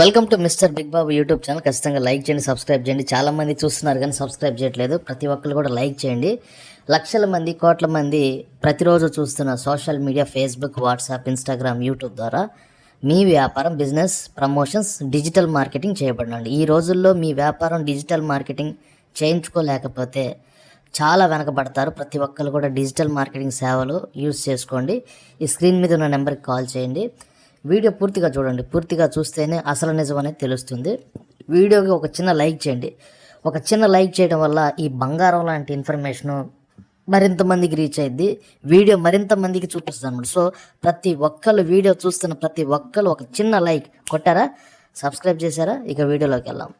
Welcome to mister big Babu YouTube channel ఖచ్చితంగా like చేయండి subscribe చేయండి. చాలా మంది చూస్తున్నారు కానీ సబ్స్క్రైబ్ చేయట్లేదు. ప్రతి ఒక్కరు కూడా లైక్ చేయండి. లక్షల మంది కోట్ల మంది ప్రతిరోజు చూస్తున్న social media Facebook WhatsApp Instagram YouTube ద్వారా మీ వ్యాపారం బిజినెస్ ప్రమోషన్స్ డిజిటల్ మార్కెటింగ్ చేయబడినండి. ఈ రోజుల్లో మీ వ్యాపారం డిజిటల్ మార్కెటింగ్ చేయించుకోలేకపోతే చాలా వెనకబడతారు. ప్రతి ఒక్కరు కూడా డిజిటల్ మార్కెటింగ్ సేవలు యూజ్ చేసుకోండి. ఈ స్క్రీన్ మీద ఉన్న నెంబర్కి కాల్ చేయండి. వీడియో పూర్తిగా చూడండి. పూర్తిగా చూస్తేనే అసలు నిజం అనేది తెలుస్తుంది. వీడియోకి ఒక చిన్న లైక్ చేయండి. ఒక చిన్న లైక్ చేయడం వల్ల ఈ బంగారం లాంటి ఇన్ఫర్మేషను మరింత మందికి రీచ్ అయింది వీడియో మరింత మందికి చూపిస్తుంది అనమాట సో ప్రతి ఒక్కరు వీడియో చూస్తున్న ప్రతి ఒక్కరు ఒక చిన్న లైక్ కొట్టారా? సబ్స్క్రైబ్ చేశారా? ఇక వీడియోలోకి వెళ్దాం.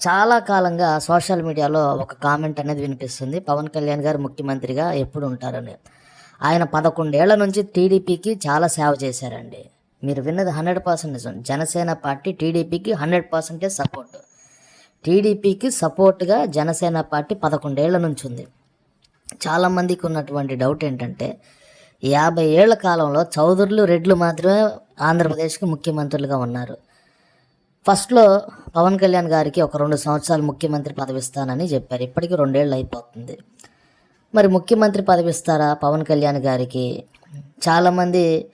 చాలా కాలంగా సోషల్ మీడియాలో ఒక కామెంట్ అనేది వినిపిస్తుంది. పవన్ కళ్యాణ్ గారు ముఖ్యమంత్రిగా ఎప్పుడు ఉంటారని. ఆయన పదకొండేళ్ళ నుంచి టీడీపీకి చాలా సేవ చేశారండి. మీరు విన్నది హండ్రెడ్ పర్సెంట్ నిజం. జనసేన పార్టీ టీడీపీకి హండ్రెడ్ పర్సెంటేజ్ సపోర్ట్. టీడీపీకి సపోర్ట్గా జనసేన పార్టీ పదకొండేళ్ళ నుంచి ఉంది. చాలామందికి ఉన్నటువంటి డౌట్ ఏంటంటే యాభై ఏళ్ళ కాలంలో చౌదరులు రెడ్లు మాత్రమే ఆంధ్రప్రదేశ్కి ముఖ్యమంత్రులుగా ఉన్నారు. ఫస్ట్లో పవన్ కళ్యాణ్ గారికి ఒక రెండు సంవత్సరాలు ముఖ్యమంత్రి పదవిస్తానని చెప్పారు. ఇప్పటికీ రెండేళ్ళు అయిపోతుంది. మరి ముఖ్యమంత్రి పదవిస్తారా పవన్ కళ్యాణ్ గారికి? చాలామంది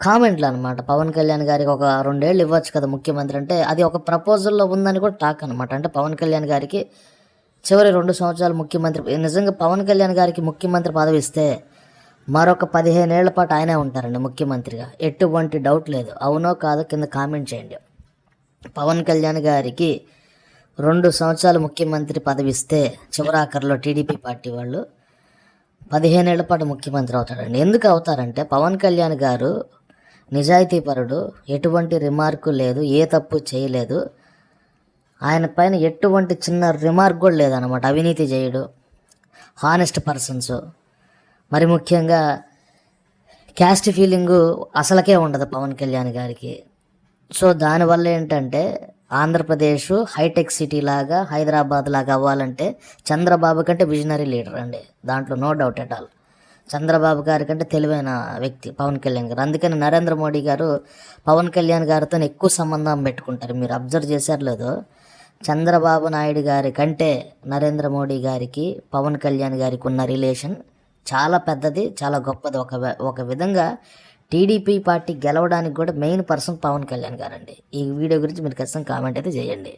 కామెంట్లు అనమాట పవన్ కళ్యాణ్ గారికి ఒక రెండేళ్ళు ఇవ్వచ్చు కదా ముఖ్యమంత్రి అంటే అది ఒక ప్రపోజల్లో ఉందని కూడా టాక్ అనమాట అంటే పవన్ కళ్యాణ్ గారికి చివరి రెండు సంవత్సరాలు ముఖ్యమంత్రి నిజంగా పవన్ కళ్యాణ్ గారికి ముఖ్యమంత్రి పదవి ఇస్తే మరొక పదిహేను ఏళ్ళ పాటు ఆయనే ఉంటారండి ముఖ్యమంత్రిగా. ఎటువంటి డౌట్ లేదు. అవునో కాదో కింద కామెంట్ చేయండి. పవన్ కళ్యాణ్ గారికి రెండు సంవత్సరాలు ముఖ్యమంత్రి పదవి ఇస్తే చివరాఖరిలో టీడీపీ పార్టీ వాళ్ళు పదిహేనేళ్ళ పాటు ముఖ్యమంత్రి అవుతాడండి ఎందుకు అవుతారంటే పవన్ కళ్యాణ్ గారు నిజాయితీపరుడు ఎటువంటి రిమార్కు లేదు ఏ తప్పు చేయలేదు. ఆయన పైన ఎటువంటి చిన్న రిమార్క్ కూడా లేదనమాట అవినీతి చేయడు హానెస్ట్ పర్సన్స్ మరి ముఖ్యంగా క్యాస్ట్ ఫీలింగు అసలకే ఉండదు పవన్ కళ్యాణ్ గారికి. సో దానివల్ల ఏంటంటే ఆంధ్రప్రదేశ్ హైటెక్ సిటీ లాగా హైదరాబాద్ లాగా అవ్వాలంటే చంద్రబాబు కంటే విజనరీ లీడర్ అండి. దాంట్లో no doubt at all Chandrababu గారి కంటే తెలివైన వ్యక్తి పవన్ కళ్యాణ్ గారు. అందుకని నరేంద్ర మోడీ గారు పవన్ కళ్యాణ్ గారితో ఎక్కువ సంబంధం పెట్టుకుంటారు. మీరు అబ్జర్వ్ చేశారు లేదో. చంద్రబాబు నాయుడు గారి కంటే నరేంద్ర మోడీ గారికి పవన్ కళ్యాణ్ గారికి ఉన్న రిలేషన్ చాలా పెద్దది చాలా గొప్పది. ఒక ఒక విధంగా టీడీపీ పార్టీ గెలవడానికి కూడా మెయిన్ పర్సన్ పవన్ కళ్యాణ్ గారండి. ఈ వీడియో గురించి మీరు ఖచ్చితంగా కామెంట్ అయితే చేయండి.